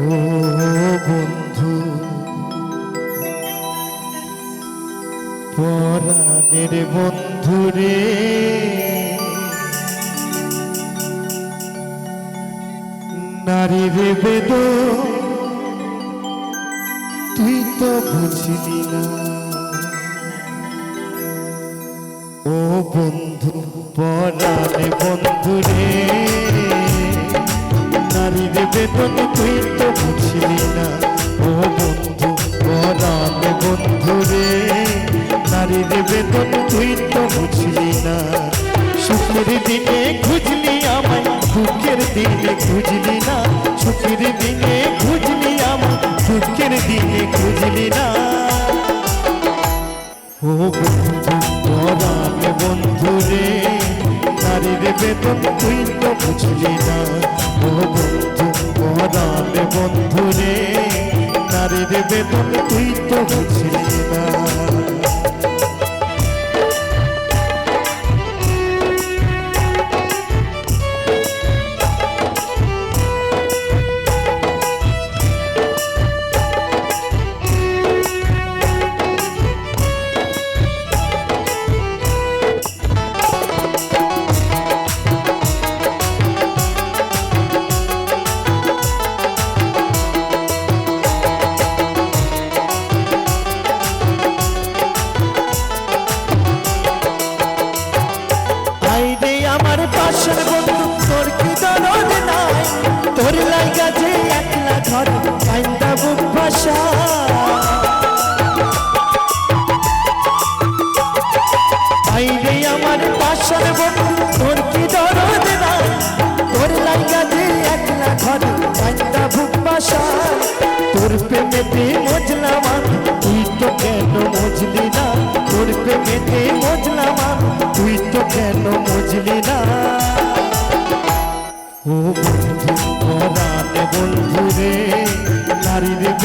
ও বন্ধু, পরাণের বন্ধু রে, নারী রে তুই তো বুঝলি না। ও বন্ধু পরাণে বন্ধু রে। নারীর বেতন তুই তো বুঝলি না। ও বন্ধু, পরাণে বন্ধু রে নারীর বেতন তুই তো বুঝলি না। সুখের দিনে খুঁজলি আমায়, দুঃখের দিনে খুঁজলি না। সুখের দিনে খুঁজলি আমায়, দুঃখের দিনে খুঁজলি না। ও বন্ধু, পরাণ বন্ধু রে নারীর বেতন তুই তো বুঝলি না। ও বন্ধু পরাণ বন্ধু রে নারীর বেতন তুই তো বুঝলি না। ভাষা আইরে আমার পাশের বন্ধু নাই তোর লাগা যে একলা ঘর প্রেমেতে মজলাম তুই তো কেন মজলি না? তোর প্রেমেতে মজলাম তুই তো কেন মজলি না? ও বন্ধু বন্ধু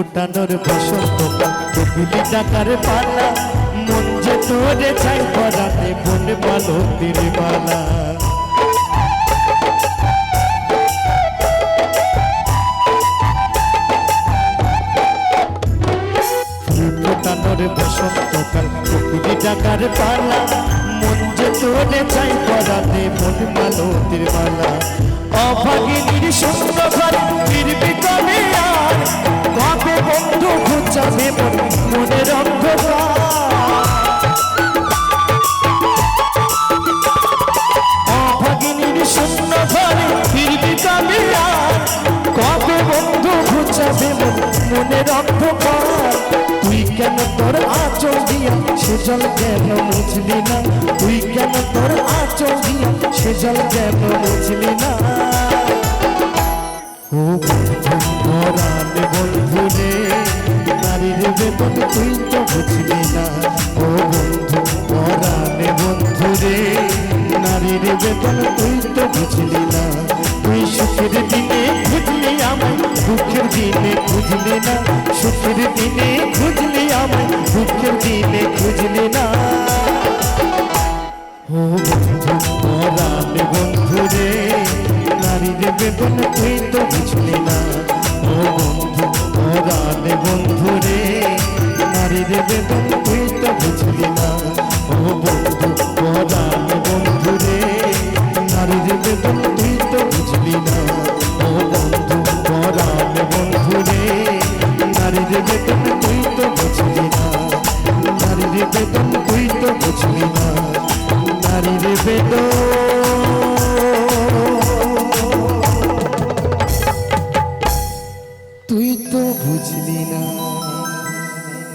ফোটানোর বসন্তকাল কপিলি ডাকার পালা, মন যে তোরে চাই পরাতে বন পালো তীরে মালা ফোটানোর বসন্তকাল কপিলি ডাকার পালা, মন যে তোরে চাই অভাগিনীর ফিরবি কেন তোর আচল দিয়া সে জল কেন মুছলি না? তুই কেন তোর আচল দিয়া সে জল কেন মুছলি না? ও বন্ধু পরাণ বন্ধু রে, নারীর বেতন তুই তো বুঝলি না। ও বন্ধু পরাণ বন্ধু রে, নারীর বেতন তুই তো বুঝলি না। তুই সুখের দিনে খুঁজলি দুঃখের দিনে খুঁজলি না। সুখের দিনে খুঁজলি আমায় দুঃখের দিনে খুঁজলি না। ও বন্ধু পরাণ বন্ধু রে নারীর বেদন তুই তো বুঝলি না। ও বন্ধু পরাণ বন্ধু রে নারীর বেদন তুই তো বুঝলি না। ও বন্ধু পরাণ বন্ধু রে নারীর বেদন তুই তো বুঝলি না। ও বন্ধু পরাণ বন্ধু রে নারীর বেদন বেদন তুই তো বুঝলি না নারীর বেদন।